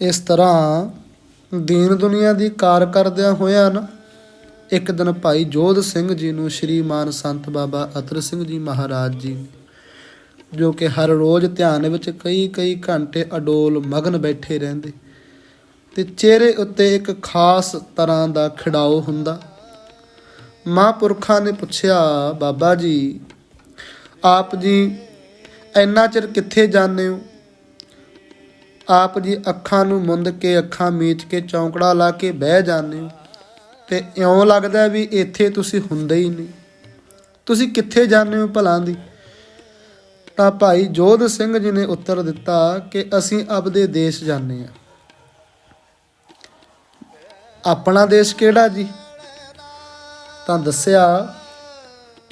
ਇਸ ਤਰ੍ਹਾਂ ਦੀਨ ਦੁਨੀਆ ਦੀ ਕਾਰ ਕਰਦਿਆਂ ਹੋਇਆਂ ਨਾ, ਇੱਕ ਦਿਨ ਭਾਈ ਜੋਧ ਸਿੰਘ ਜੀ ਨੂੰ ਸ਼੍ਰੀਮਾਨ ਸੰਤ ਬਾਬਾ ਅਤਰ ਸਿੰਘ ਜੀ ਮਹਾਰਾਜ ਜੀ ਜੋ ਕਿ ਹਰ ਰੋਜ਼ ਧਿਆਨ ਵਿੱਚ ਕਈ ਕਈ ਘੰਟੇ ਅਡੋਲ ਮਗਨ ਬੈਠੇ ਰਹਿੰਦੇ, ਤੇ ਚਿਹਰੇ ਉੱਤੇ ਇੱਕ ਖਾਸ ਤਰ੍ਹਾਂ ਦਾ ਖਿੜਾਓ ਹੁੰਦਾ। ਮਹਾਂਪੁਰਖਾਂ ਨੇ ਪੁੱਛਿਆ, ਬਾਬਾ ਜੀ, ਆਪ ਜੀ, ਇੰਨਾ ਚਿਰ ਕਿੱਥੇ ਜਾਂਦੇ ਹੋ? ਆਪ ਜੀ ਅੱਖਾਂ ਨੂੰ ਮੁੰਦ ਕੇ, ਅੱਖਾਂ ਮੀਚ ਕੇ, ਚੌਂਕੜਾ ਲਾ ਕੇ ਬਹਿ ਜਾਂਦੇ ਹੋ। ਤੇ ਇਉਂ ਲੱਗਦਾ ਵੀ ਇੱਥੇ ਤੁਸੀਂ ਹੁੰਦੇ ਹੀ ਨਹੀਂ। ਤੁਸੀਂ ਕਿੱਥੇ ਜਾਂਦੇ ਹੋ ਭਲਾਂ ਦੀ? ਤਾਂ ਭਾਈ ਜੋਧ ਸਿੰਘ ਜੀ ਨੇ ਉੱਤਰ ਦਿੱਤਾ ਕਿ ਅਸੀਂ ਆਪਦੇ ਦੇਸ਼ ਜਾਂਦੇ ਆ ਆਪਣਾ ਦੇਸ਼ ਕਿਹੜਾ ਜੀ? ਤਾਂ ਦੱਸਿਆ,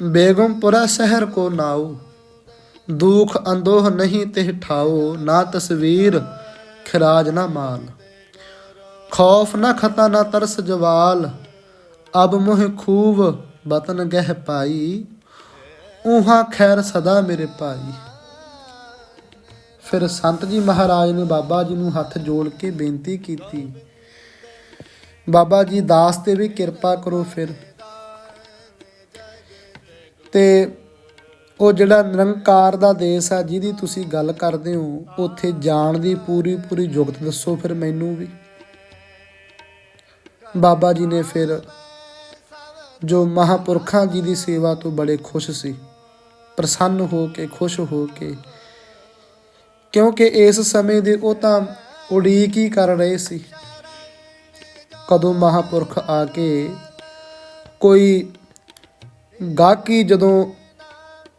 ਬੇਗਮਪੁਰਾ ਸ਼ਹਿਰ ਕੋ ਨਾਉ। ਦੁਖ ਅੰਦੋਹ ਨਹੀਂ ਤੇ ਠਾਓ ਨਾ ਤਸਵੀਰ ਖਰਾਜ ਨਾ ਮਾਲ। ਖੌਫ ਨਾ ਖਤਾ ਨਾ ਤਰਸ ਜਵਾਲ। ਅਬ ਮੋਹ ਖੂਬ ਬਤਨ ਗਹਿ ਪਾਈ। ਉਹਾਂ ਖੈਰ ਸਦਾ ਮੇਰੇ ਭਾਈ। ਫਿਰ ਸੰਤ ਜੀ ਮਹਾਰਾਜ ਨੇ ਬਾਬਾ ਜੀ ਨੂੰ ਹੱਥ ਜੋੜ ਕੇ ਬੇਨਤੀ ਕੀਤੀ। ਬਾਬਾ ਜੀ ਦਾਸ ਤੇ ਵੀ ਕਿਰਪਾ ਕਰੋ ਫਿਰ। ਤੇ ਉਹ ਜਿਹੜਾ ਨਿਰੰਕਾਰ ਦਾ ਦੇਸ਼ ਆ, ਜਿਹਦੀ ਤੁਸੀਂ ਗੱਲ ਕਰਦੇ ਹੋ, ਉੱਥੇ ਜਾਣ ਦੀ ਪੂਰੀ ਪੂਰੀ ਜੁਗਤ ਦੱਸੋ ਫਿਰ ਮੈਨੂੰ ਵੀ। ਬਾਬਾ ਜੀ ਨੇ ਫਿਰ ਜੋ ਮਹਾਪੁਰਖਾਂ ਜੀ ਦੀ ਸੇਵਾ ਤੋਂ ਬੜੇ ਖੁਸ਼ ਸੀ, ਪ੍ਰਸੰਨ ਹੋ ਕੇ, ਖੁਸ਼ ਹੋ ਕੇ, ਕਿਉਂਕਿ ਇਸ ਸਮੇਂ ਦੇ ਉਹ ਤਾਂ ਉਡੀਕ ਹੀ ਕਰ ਰਹੇ ਸੀ। ਕਦੋਂ ਮਹਾਪੁਰਖ ਆ ਕੇ ਕੋਈ ਗਾਹਕੀ ਜਦੋਂ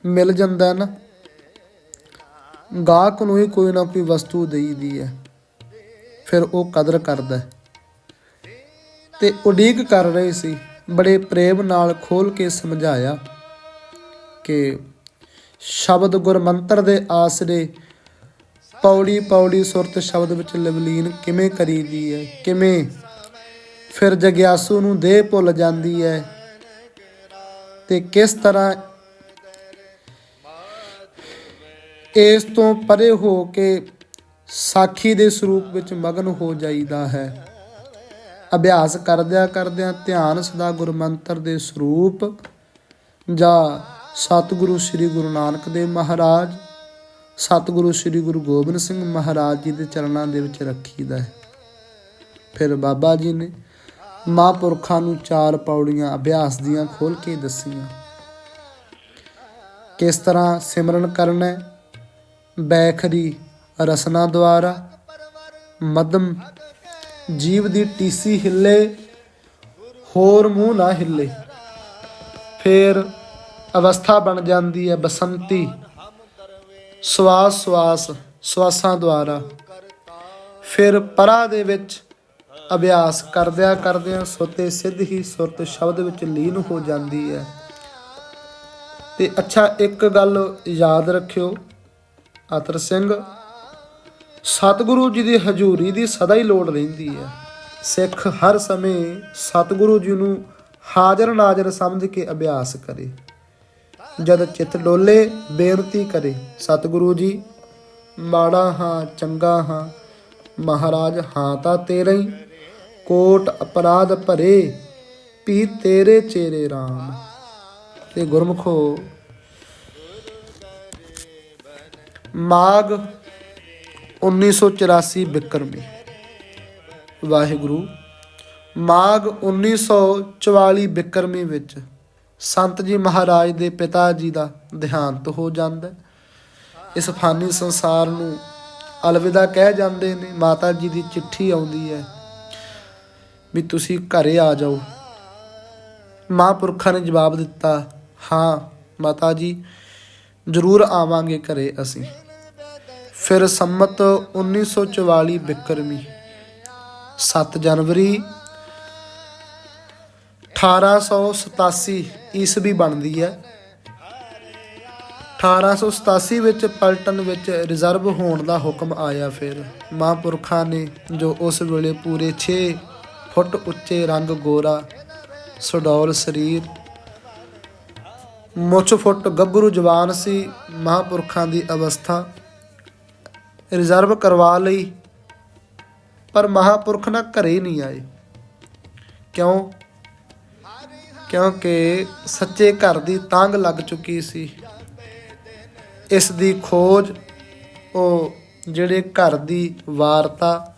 ਮਿਲ ਜਾਂਦਾ ਨਾ। ਗਾਹਕ ਨੂੰ ਹੀ ਕੋਈ ਨਾ ਕੋਈ ਵਸਤੂ ਦੇਈਦੀ ਹੈ। ਫਿਰ ਉਹ ਕਦਰ ਕਰਦਾ ਤੇ ਉਡੀਕ ਕਰ ਰਹੇ ਸੀ। ਬੜੇ ਪ੍ਰੇਮ ਨਾਲ ਖੋਲ ਕੇ ਸਮਝਾਇਆ ਕਿ ਸ਼ਬਦ ਗੁਰਮੰਤਰ ਦੇ ਆਸਰੇ ਪੌੜੀ ਪੌੜੀ ਸੁਰਤ ਸ਼ਬਦ ਵਿੱਚ ਲਵਲੀਨ ਕਿਵੇਂ ਕਰੀਦੀ ਹੈ, ਕਿਵੇਂ? ਫਿਰ ਜਗਿਆਸੂ ਨੂੰ ਦੇਹ ਭੁੱਲ ਜਾਂਦੀ ਹੈ। ਤੇ ਕਿਸ ਤਰ੍ਹਾਂ ਇਸ ਤੋਂ ਪਰੇ ਹੋ ਕੇ ਸਾਖੀ ਦੇ ਸਰੂਪ ਵਿੱਚ ਮਗਨ ਹੋ ਜਾਈਦਾ ਹੈ। ਅਭਿਆਸ ਕਰਦਿਆਂ ਕਰਦਿਆਂ ਧਿਆਨ ਸਦਾ ਗੁਰਮੰਤਰ ਦੇ ਸਰੂਪ, ਜਾਂ ਸਤਿਗੁਰੂ ਸ੍ਰੀ ਗੁਰੂ ਨਾਨਕ ਦੇਵ ਮਹਾਰਾਜ, ਸਤਿਗੁਰੂ ਸ੍ਰੀ ਗੁਰੂ ਗੋਬਿੰਦ ਸਿੰਘ ਮਹਾਰਾਜ ਜੀ ਦੇ ਚਰਨਾਂ ਦੇ ਵਿੱਚ ਰੱਖੀਦਾ ਹੈ। ਫਿਰ ਬਾਬਾ ਜੀ ਨੇ ਮਹਾਂਪੁਰਖਾਂ ਨੂੰ ਚਾਰ ਪੌੜੀਆਂ ਅਭਿਆਸ ਦੀਆਂ ਖੋਲ ਕੇ ਦੱਸੀਆਂ। ਕਿਸ ਤਰ੍ਹਾਂ ਸਿਮਰਨ ਕਰਨਾ ਹੈ? ਬੈਖਰੀ ਰਸਨਾ ਦੁਆਰਾ ਮਦਮ ਜੀਵ ਦੀ ਟੀਸੀ ਹਿੱਲੇ, ਹੋਰ ਮੂੰਹ ਨਾ ਹਿੱਲੇ। ਫਿਰ ਅਵਸਥਾ ਬਣ ਜਾਂਦੀ ਹੈ ਬਸੰਤੀ ਸਵਾਸ ਸਵਾਸ ਸਵਾਸਾਂ ਦੁਆਰਾ। ਫਿਰ ਪਰਾ ਦੇ ਵਿੱਚ ਅਭਿਆਸ ਕਰਦਿਆਂ ਕਰਦਿਆਂ ਸੁਤੇ ਸਿੱਧ ਹੀ ਸੁਰਤ ਸ਼ਬਦ ਵਿੱਚ ਲੀਨ ਹੋ ਜਾਂਦੀ ਹੈ। ਤੇ ਅੱਛਾ, ਇੱਕ ਗੱਲ ਯਾਦ ਰੱਖਿਓ। ਅਤਰ ਸਿੰਘ, ਸਤਿਗੁਰੂ ਜੀ ਦੀ ਹਜ਼ੂਰੀ ਦੀ ਸਦਾ ਹੀ ਲੋੜ ਰਹਿੰਦੀ ਹੈ। ਸਿੱਖ ਹਰ ਸਮੇਂ ਸਤਿਗੁਰੂ ਜੀ ਨੂੰ ਹਾਜ਼ਰ ਨਾਜ਼ਰ ਸਮਝ ਕੇ ਅਭਿਆਸ ਕਰੇ। ਜਦ ਚਿੱਤ ਡੋਲੇ, ਬੇਨਤੀ ਕਰੇ, ਸਤਿਗੁਰੂ ਜੀ, ਮਾੜਾ ਹਾਂ, ਚੰਗਾ ਹਾਂ, ਮਹਾਰਾਜ ਹਾਂ ਤਾਂ ਤੇਰਾ ਹੀ, ਕੋਟ ਅਪਰਾਧ ਭਰੇ ਪੀ ਤੇਰੇ ਚੇਰੇ RAM ਤੇ ਗੁਰਮਖੋ ਮਾਗ 1984 ਬਿਕਰਮੀ। ਵਾਹਿਗੁਰੂ ਮਾਗ 1944 ਬਿਕਰਮੀ ਵਿੱਚ ਸੰਤ ਜੀ ਮਹਾਰਾਜ ਦੇ ਪਿਤਾ ਜੀ ਦਾ ਦੇਹਾਂਤ ਹੋ ਜਾਂਦਾ ਇਸ ਫਾਨੀ ਸੰਸਾਰ ਨੂੰ ਅਲਵਿਦਾ ਕਹਿ ਜਾਂਦੇ ਨੇ, ਮਾਤਾ ਜੀ ਦੀ ਚਿੱਠੀ ਆਉਂਦੀ ਹੈ ਵੀ ਤੁਸੀਂ ਘਰੇ ਆ ਜਾਓ। ਮਹਾਂਪੁਰਖਾਂ ਨੇ ਜਵਾਬ ਦਿੱਤਾ, ਹਾਂ ਮਾਤਾ ਜੀ, ਜ਼ਰੂਰ ਆਵਾਂਗੇ ਘਰੇ ਅਸੀਂ। ਫਿਰ ਸੰਮਤ 1944 ਬਿਕਰਮੀ 7 ਜਨਵਰੀ 1887 ਈਸਵੀ ਬਣਦੀ ਹੈ। 1887 ਵਿੱਚ ਪਲਟਨ ਵਿੱਚ ਰਿਜ਼ਰਵ ਹੋਣ ਦਾ ਹੁਕਮ ਆਇਆ ਫਿਰ। ਮਹਾਂਪੁਰਖਾਂ ਨੇ ਜੋ ਉਸ ਵੇਲੇ ਪੂਰੇ 6 ਫੁੱਟ ਉੱਚੇ ਰੰਗ ਗੋਰਾ, ਸੁਡੌਲ ਸਰੀਰ, ਮੁੱਛ ਫੁੱਟ ਗੱਭਰੂ ਜਵਾਨ ਸੀ, ਮਹਾਂਪੁਰਖਾਂ ਦੀ ਅਵਸਥਾ ਰਿਜ਼ਰਵ ਕਰਵਾ ਲਈ, ਪਰ ਮਹਾਪੁਰਖ ਨਾ ਘਰੇ ਨਹੀਂ ਆਏ। ਕਿਉਂ? ਕਿਉਂਕਿ ਸੱਚੇ ਘਰ ਦੀ ਤਾਂਗ ਲੱਗ ਚੁੱਕੀ ਸੀ। ਇਸ ਦੀ ਖੋਜ ਉਹ ਜਿਹੜੇ ਘਰ ਦੀ ਵਾਰਤਾ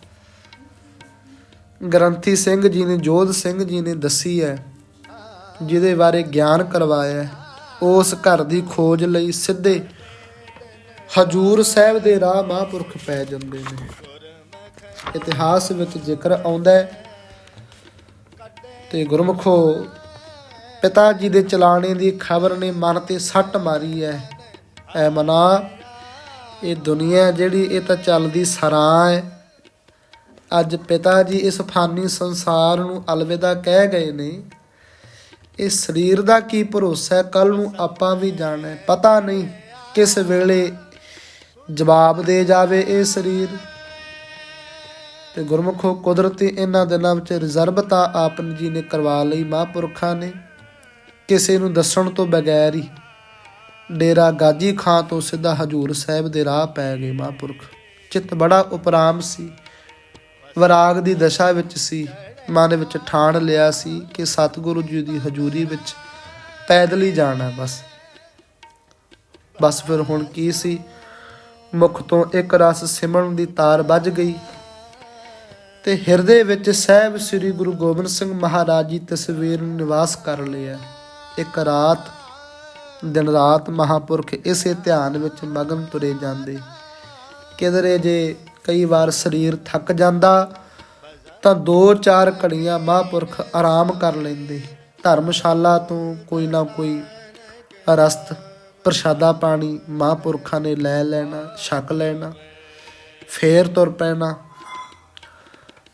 ਗ੍ਰੰਥੀ ਸਿੰਘ ਜੀ ਨੇ, ਜੋਧ ਸਿੰਘ ਜੀ ਨੇ ਦੱਸੀ ਹੈ, ਜਿਹਦੇ ਬਾਰੇ ਗਿਆਨ ਕਰਵਾਇਆ ਉਸ ਘਰ ਦੀ ਖੋਜ ਲਈ ਸਿੱਧੇ ਹਜੂਰ ਸਾਹਿਬ ਦੇ ਰਾਹ ਮਹਾਂਪੁਰਖ ਪੈ ਜਾਂਦੇ ਨੇ। ਇਤਿਹਾਸ ਵਿੱਚ ਜ਼ਿਕਰ ਆਉਂਦਾ ਹੈ ਤੇ ਗੁਰਮੁਖੋ ਪਿਤਾ ਜੀ ਦੇ ਚਲਾਣੇ ਦੀ ਖਬਰ ਨੇ ਮਨ ਤੇ ਸੱਟ ਮਾਰੀ ਹੈ। ਐ ਮਨਾ, ਇਹ ਦੁਨੀਆ ਜਿਹੜੀ ਇਹ ਤਾਂ ਚੱਲਦੀ ਸਰਾਂ ਹੈ। ਅੱਜ ਪਿਤਾ ਜੀ ਇਸ ਫਾਨੀ ਸੰਸਾਰ ਨੂੰ ਅਲਵਿਦਾ ਕਹਿ ਗਏ ਨੇ। ਇਹ ਸਰੀਰ ਦਾ ਕੀ ਭਰੋਸਾ ਹੈ? ਕੱਲ ਨੂੰ ਆਪਾਂ ਵੀ ਜਾਣਾ ਪਤਾ ਨਹੀਂ ਕਿਸ ਵੇਲੇ ਜਵਾਬ ਦੇ ਜਾਵੇ ਇਹ ਸਰੀਰ। ਤੇ ਗੁਰਮੁਖੋ ਕੁਦਰਤੀ ਇਹਨਾਂ ਦਿਨਾਂ ਵਿੱਚ ਰਿਜ਼ਰਵਤਾ ਆਪ ਜੀ ਨੇ ਕਰਵਾ ਲਈ ਮਹਾਂਪੁਰਖਾਂ ਨੇ। ਕਿਸੇ ਨੂੰ ਦੱਸਣ ਤੋਂ ਬਗੈਰ ਹੀ ਡੇਰਾ ਗਾਜੀ ਖਾਂ ਤੋਂ ਸਿੱਧਾ ਹਜੂਰ ਸਾਹਿਬ ਦੇ ਰਾਹ ਪੈ ਗਏ ਮਹਾਂਪੁਰਖ। ਚਿੱਤ ਬੜਾ ਉਪਰਾਮ ਸੀ। ਵਿਰਾਗ ਦੀ ਦਸ਼ਾ ਵਿੱਚ ਸੀ। ਮਨ ਵਿੱਚ ਠਾਣ ਲਿਆ ਸੀ ਕਿ ਸਤਿਗੁਰੂ ਜੀ ਦੀ ਹਜ਼ੂਰੀ ਵਿੱਚ ਪੈਦਲ ਹੀ ਜਾਣਾ ਬਸ। ਬਸ ਫਿਰ ਹੁਣ ਕੀ ਸੀ? ਮੁਖ ਤੋਂ ਇੱਕ ਰਸ ਸਿਮਰਨ ਦੀ ਤਾਰ ਵੱਜ ਗਈ ਤੇ ਹਿਰਦੇ ਵਿੱਚ ਸਹਿਬ ਸ੍ਰੀ ਗੁਰੂ ਗੋਬਿੰਦ ਸਿੰਘ ਮਹਾਰਾਜ ਜੀ ਤਸਵੀਰ ਨੂੰ ਨਿਵਾਸ ਕਰ ਲਿਆ। ਇੱਕ ਰਾਤ, ਦਿਨ ਰਾਤ ਮਹਾਪੁਰਖ ਇਸੇ ਧਿਆਨ ਵਿੱਚ ਮਗਨ ਤੁਰੇ ਜਾਂਦੇ। ਕਿਧਰੇ ਜੇ ਕਈ ਵਾਰ ਸਰੀਰ ਥੱਕ ਜਾਂਦਾ, ਤਾਂ 2-4 ਘੜੀਆਂ ਮਹਾਪੁਰਖ ਆਰਾਮ ਕਰ ਲੈਂਦੇ। ਧਰਮਸ਼ਾਲਾ ਤੋਂ ਕੋਈ ਨਾ ਕੋਈ ਰਸਤ ਪ੍ਰਸ਼ਾਦਾ ਪਾਣੀ, ਮਹਾਂਪੁਰਖਾਂ ਨੇ ਲੈ ਲੈਣਾ, ਛਕ ਲੈਣਾ, ਫੇਰ ਤੁਰ ਪੈਣਾ।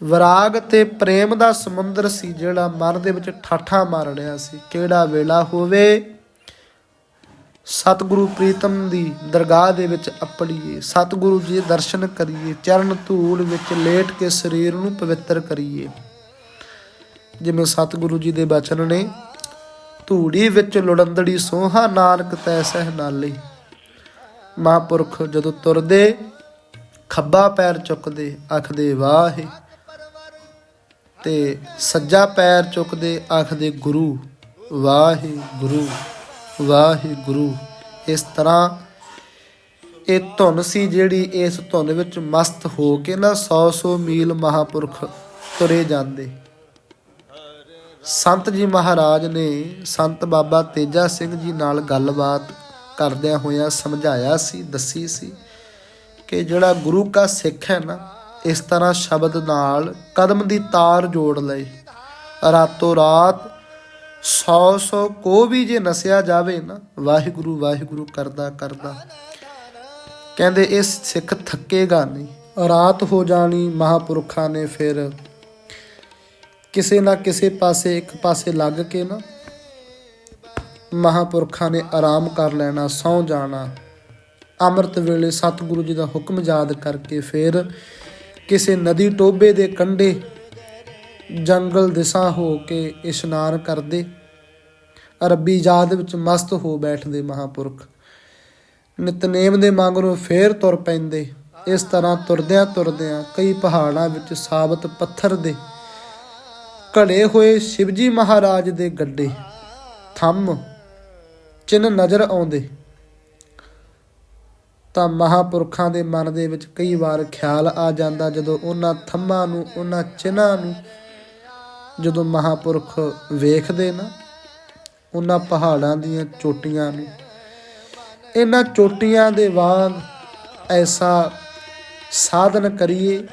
ਵਿਰਾਗ ਤੇ ਪ੍ਰੇਮ ਦਾ ਸਮੁੰਦਰ ਸੀ ਜਿਹੜਾ ਮਨ ਦੇ ਵਿੱਚ ਠਾਠਾ ਮਾਰ ਰਿਹਾ ਸੀ। ਕਿਹੜਾ ਵੇਲਾ ਹੋਵੇ, ਸਤਿਗੁਰੂ ਪ੍ਰੀਤਮ ਦੀ ਦਰਗਾਹ ਦੇ ਵਿੱਚ ਅਪੜੀਏ, ਸਤਿਗੁਰੂ ਜੀ ਦੇ ਦਰਸ਼ਨ ਕਰੀਏ, ਚਰਨ ਧੂੜ ਵਿੱਚ ਲੇਟ ਕੇ ਸਰੀਰ ਨੂੰ ਪਵਿੱਤਰ ਕਰੀਏ। ਜਿਵੇਂ ਸਤਿਗੁਰੂ ਜੀ ਦੇ ਬਚਨ ਨੇ ਧੂੜੀ ਵਿੱਚ ਲੁੜੰਦੜੀ ਸੋਹਾ, ਨਾਨਕ ਤੈ ਸਹਿ ਨਾਲੇ। ਮਹਾਂਪੁਰਖ ਜਦੋਂ ਤੁਰਦੇ, ਖੱਬਾ ਪੈਰ ਚੁੱਕਦੇ, ਆਖਦੇ, ਵਾਹ ਤੇ ਸੱਜਾ ਪੈਰ ਚੁੱਕਦੇ, ਆਖਦੇ, ਗੁਰੂ, ਵਾਹ ਗੁਰੂ ਵਾਹਿਗੁਰੂ ਵਾਹਿਗੁਰੂ ਇਸ ਤਰ੍ਹਾਂ ਇਹ ਧੁਨ ਸੀ ਜਿਹੜੀ ਇਸ ਧੁਨ ਵਿੱਚ ਮਸਤ ਹੋ ਕੇ ਨਾ 100-100 ਮੀਲ ਮਹਾਪੁਰਖ ਤੁਰੇ ਜਾਂਦੇ। ਸੰਤ ਜੀ ਮਹਾਰਾਜ ਨੇ ਸੰਤ ਬਾਬਾ ਤੇਜਾ ਸਿੰਘ ਜੀ ਨਾਲ ਗੱਲਬਾਤ ਕਰਦਿਆਂ ਹੋਇਆਂ ਸਮਝਾਇਆ ਸੀ, ਦੱਸੀ ਸੀ ਕਿ ਜਿਹੜਾ ਗੁਰੂ ਕਾ ਸਿੱਖ ਹੈ ਨਾ, ਇਸ ਤਰ੍ਹਾਂ ਸ਼ਬਦ ਨਾਲ ਕਦਮ ਦੀ ਤਾਰ ਜੋੜ ਲਏ। ਰਾਤੋਂ ਰਾਤ 100 100 ਕੋ ਵੀ ਜੇ ਨਸਿਆ ਜਾਵੇ ਨਾ, ਵਾਹਿਗੁਰੂ ਵਾਹਿਗੁਰੂ ਕਰਦਾ ਕਰਦਾ। ਕਹਿੰਦੇ, ਇਸ ਸਿੱਖ ਥੱਕੇਗਾ ਨਹੀਂ। ਰਾਤ ਹੋ ਜਾਣੀ, ਮਹਾਪੁਰਖਾਂ ਨੇ ਫਿਰ ਕਿਸੇ ਨਾ ਕਿਸੇ ਪਾਸੇ, ਇੱਕ ਪਾਸੇ ਲੱਗ ਕੇ ਨਾ ਮਹਾਪੁਰਖਾਂ ਨੇ ਆਰਾਮ ਕਰ ਲੈਣਾ, ਸੌ ਜਾਣਾ। ਅੰਮ੍ਰਿਤ ਵੇਲੇ ਸਤਿਗੁਰੂ ਜੀ ਦਾ ਹੁਕਮ ਯਾਦ ਕਰਕੇ ਫਿਰ ਕਿਸੇ ਨਦੀ ਟੋਬੇ ਦੇ ਕੰਢੇ ਜੰਗਲ ਦਿਸਾ ਹੋ ਕੇ ਇਸ਼ਨਾਨ ਕਰਦੇ। ਰੱਬੀ ਯਾਦ ਵਿੱਚ ਮਸਤ ਹੋ ਬੈਠਦੇ ਮਹਾਪੁਰਖ। ਨਿਤਨੇਮ ਦੇ ਮੰਗਰੋਂ ਫੇਰ ਤੁਰ ਪੈਂਦੇ। ਇਸ ਤਰ੍ਹਾਂ ਤੁਰਦਿਆਂ ਤੁਰਦਿਆਂ ਕਈ ਪਹਾੜਾਂ ਵਿੱਚ ਸਾਬਤ ਪੱਥਰ ਦੇ ਘੜੇ ਹੋਏ ਸ਼ਿਵਜੀ ਮਹਾਰਾਜ ਦੇ ਗੱਡੇ। ਥੰਮ ਚਿੰਨ ਨਜ਼ਰ ਆਉਂਦੇ। ਤਾਂ ਮਹਾਪੁਰਖਾਂ ਦੇ ਮਨ ਦੇ ਵਿੱਚ ਕਈ ਵਾਰ ਖਿਆਲ ਆ ਜਾਂਦਾ ਜਦੋਂ ਉਹਨਾਂ ਥੰਮਾਂ ਨੂੰ, ਉਹਨਾਂ ਚਿੰਨ੍ਹਾਂ ਨੂੰ ਜਦੋਂ ਮਹਾਪੁਰਖ ਵੇਖਦੇ ਨਾ, ਉਹਨਾਂ ਪਹਾੜਾਂ ਦੀਆਂ ਚੋਟੀਆਂ ਨੂੰ। ਇਹਨਾਂ ਚੋਟੀਆਂ ਦੇ ਵਾਂਗ ਐਸਾ ਸਾਧਨ ਕਰੀਏ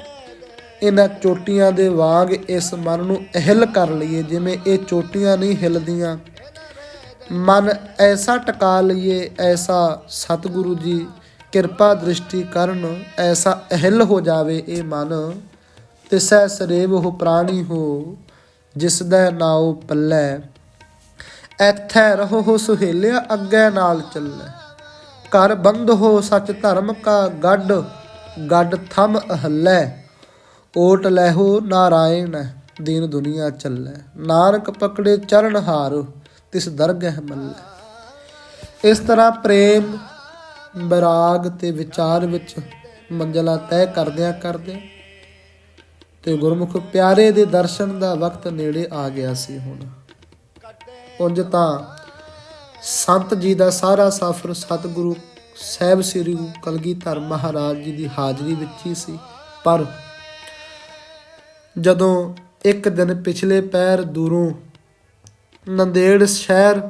ਇਹਨਾਂ ਚੋਟੀਆਂ ਦੇ ਵਾਂਗ ਇਸ ਮਨ ਨੂੰ ਅਹਿਲ ਕਰ ਲਈਏ, ਜਿਵੇਂ ਇਹ ਚੋਟੀਆਂ ਨਹੀਂ ਹਿਲਦੀਆਂ। ਮਨ ਐਸਾ ਟਿਕਾ ਲਈਏ, ਐਸਾ ਸਤਿਗੁਰੂ ਜੀ ਕਿਰਪਾ ਦ੍ਰਿਸ਼ਟੀ ਕਰਨ, ਐਸਾ ਅਹਿਲ ਹੋ ਜਾਵੇ ਇਹ ਮਨ। ਤਿਸੈ ਸਰੇਵ ਹੋ ਪ੍ਰਾਣੀ ਹੋ, ਜਿਸ ਦਾ ਨਾਉ ਪੱਲੇ। ਐਥੈ ਰਹੋ ਸੁਹੇਲਿਆ, ਅੱਗੇ ਨਾਲ ਚੱਲੇ। ਘਰ ਬੰਦ ਹੋ ਸੱਚ ਧਰਮ ਕਾ ਗੱਡ ਗੱਡ ਥਮ ਅਹੱਲੇ। ਓਟ ਲੈਹੋ ਨਾਰਾਇਣ, ਦੀਨ ਦੁਨੀਆ ਚੱਲੇ। ਨਾਨਕ ਪਕੜੇ ਚਰਨ ਹਾਰ, ਤਿਸ ਦਰਗਹਿ ਮੱਲੇ। ਇਸ ਤਰ੍ਹਾਂ ਪ੍ਰੇਮ ਵਿਰਾਗ ਤੇ ਵਿਚਾਰ ਵਿੱਚ ਮੰਜ਼ਲਾ ਤੈਅ ਕਰਦਿਆਂ ਕਰਦਿਆਂ ਤੇ ਗੁਰਮੁਖ ਪਿਆਰੇ ਦੇ ਦਰਸ਼ਨ ਦਾ ਵਕਤ ਨੇੜੇ ਆ ਗਿਆ ਸੀ ਹੁਣ। ਉਂਝ ਤਾਂ ਸੰਤ ਜੀ ਦਾ ਸਾਰਾ ਸਫ਼ਰ ਸਤਿਗੁਰੂ ਸਾਹਿਬ ਸ੍ਰੀ ਗੁਰੂ ਕਲਗੀਧਰ ਮਹਾਰਾਜ ਜੀ ਦੀ ਹਾਜ਼ਰੀ ਵਿੱਚ ਹੀ ਸੀ, ਪਰ ਜਦੋਂ ਇੱਕ ਦਿਨ ਪਿਛਲੇ ਪੈਰ ਦੂਰੋਂ ਨੰਦੇੜ ਸ਼ਹਿਰ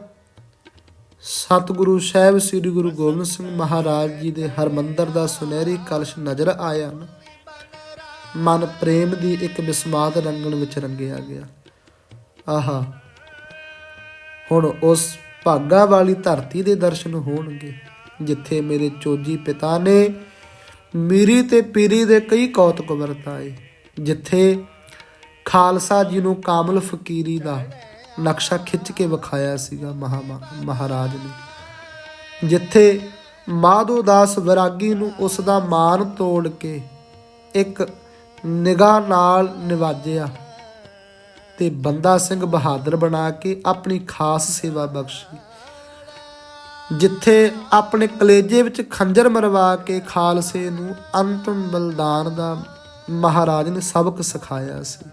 ਸਤਿਗੁਰੂ ਸਾਹਿਬ ਸ੍ਰੀ ਗੁਰੂ ਗੋਬਿੰਦ ਸਿੰਘ ਮਹਾਰਾਜ ਜੀ ਦੇ ਹਰਮੰਦਰ ਦਾ ਸੁਨਹਿਰੀ ਕਲਸ਼ ਨਜ਼ਰ ਆਇਆ ਮਨ ਪ੍ਰੇਮ ਦੀ ਇੱਕ ਬਿਸਮਾਤ ਰੰਗਣ ਵਿੱਚ ਰੰਗਿਆ ਗਿਆ। ਆਹਾ, ਹੁਣ ਉਸ ਭਾਗਾ ਵਾਲੀ ਧਰਤੀ ਦੇ ਦਰਸ਼ਨ ਹੋਣਗੇ, ਜਿੱਥੇ ਮੇਰੇ ਚੋਜੀ ਪਿਤਾ ਨੇ ਮੀਰੀ ਤੇ ਪੀਰੀ ਦੇ ਕਈ ਕੌਤਕ ਵਰਤਾਏ, ਜਿੱਥੇ ਖਾਲਸਾ ਜੀ ਨੂੰ ਕਾਮਲ ਫਕੀਰੀ ਦਾ ਨਕਸ਼ਾ ਖਿੱਚ ਕੇ ਵਿਖਾਇਆ ਸੀਗਾ ਮਹਾ, ਮਹਾਰਾਜ ਨੇ। ਜਿੱਥੇ ਮਾਧੋ ਦਾਸ ਵਿਰਾਗੀ ਨੂੰ ਉਸ ਦਾ ਮਾਨ ਤੋੜ ਕੇ ਇੱਕ ਨਿਗਾਹ ਨਾਲ ਨਿਵਾਜਿਆ ਤੇ ਬੰਦਾ ਸਿੰਘ ਬਹਾਦਰ ਬਣਾ ਕੇ ਆਪਣੀ ਖਾਸ ਸੇਵਾ ਬਖਸ਼ੀ। ਜਿੱਥੇ ਆਪਣੇ ਕਲੇਜੇ ਵਿੱਚ ਖੰਜਰ ਮਰਵਾ ਕੇ ਖਾਲਸੇ ਨੂੰ ਅੰਤਮ ਬਲਿਦਾਨ ਦਾ ਮਹਾਰਾਜ ਨੇ ਸਬਕ ਸਿਖਾਇਆ ਸੀ।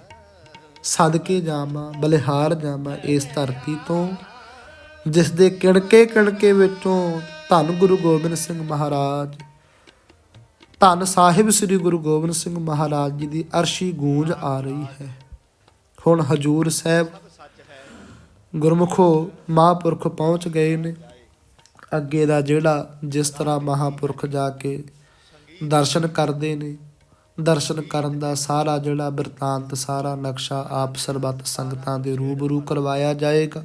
ਸਦਕੇ ਜਾਵਾਂ, ਬਲਿਹਾਰ ਜਾਵਾਂ ਇਸ ਧਰਤੀ ਤੋਂ ਜਿਸ ਦੇ ਕਿਣਕੇ ਕਿਣਕੇ ਵਿੱਚੋਂ ਧੰਨ ਗੁਰੂ ਗੋਬਿੰਦ ਸਿੰਘ ਮਹਾਰਾਜ, ਧੰਨ ਸਾਹਿਬ ਸ੍ਰੀ ਗੁਰੂ ਗੋਬਿੰਦ ਸਿੰਘ ਮਹਾਰਾਜ ਜੀ ਦੀ ਅਰਸ਼ੀ ਗੂੰਜ ਆ ਰਹੀ ਹੈ। ਹੁਣ ਹਜੂਰ ਸਾਹਿਬ ਗੁਰਮੁਖੋ ਮਹਾਂਪੁਰਖ ਪਹੁੰਚ ਗਏ ਨੇ। ਅੱਗੇ ਦਾ ਜਿਹੜਾ ਜਿਸ ਤਰ੍ਹਾਂ ਮਹਾਂਪੁਰਖ ਜਾ ਕੇ ਦਰਸ਼ਨ ਕਰਦੇ ਨੇ ਦਰਸ਼ਨ ਕਰਨ ਦਾ ਸਾਰਾ ਜਿਹੜਾ ਬਿਰਤਾਂਤ, ਸਾਰਾ ਨਕਸ਼ਾ ਆਪ ਸਰਬੱਤ ਸੰਗਤਾਂ ਦੇ ਰੂਬਰੂ ਕਰਵਾਇਆ ਜਾਏਗਾ।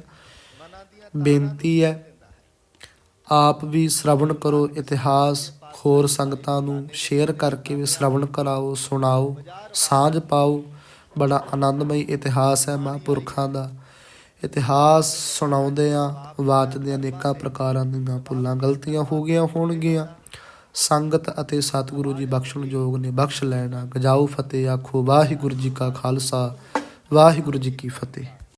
ਬੇਨਤੀ ਹੈ, ਆਪ ਵੀ ਸ਼ਰਵਣ ਕਰੋ ਇਤਿਹਾਸ, ਹੋਰ ਸੰਗਤਾਂ ਨੂੰ ਸ਼ੇਅਰ ਕਰਕੇ ਵੀ ਸ਼ਰਵਣ ਕਰਾਓ, ਸੁਣਾਓ, ਸਾਂਝ ਪਾਓ। ਬੜਾ ਆਨੰਦਮਈ ਇਤਿਹਾਸ ਹੈ ਮਹਾਂਪੁਰਖਾਂ ਦਾ। ਇਤਿਹਾਸ ਸੁਣਾਉਂਦੇ ਆ ਵਾਚਦੇ ਅਨੇਕਾਂ ਪ੍ਰਕਾਰਾਂ ਦੀਆਂ ਭੁੱਲਾਂ ਗਲਤੀਆਂ ਹੋ ਗਈਆਂ ਹੋਣਗੀਆਂ। ਸੰਗਤ ਅਤੇ ਸਤਿਗੁਰੂ ਜੀ ਬਖਸ਼ਣ ਯੋਗ ਨੇ ਬਖਸ਼ ਲੈਣਾ। ਗਜਾਓ ਫਤਿਹ, ਆਖੋ ਵਾਹਿਗੁਰੂ ਜੀ ਕਾ ਖਾਲਸਾ, ਵਾਹਿਗੁਰੂ ਜੀ ਕੀ ਫਤਿਹ।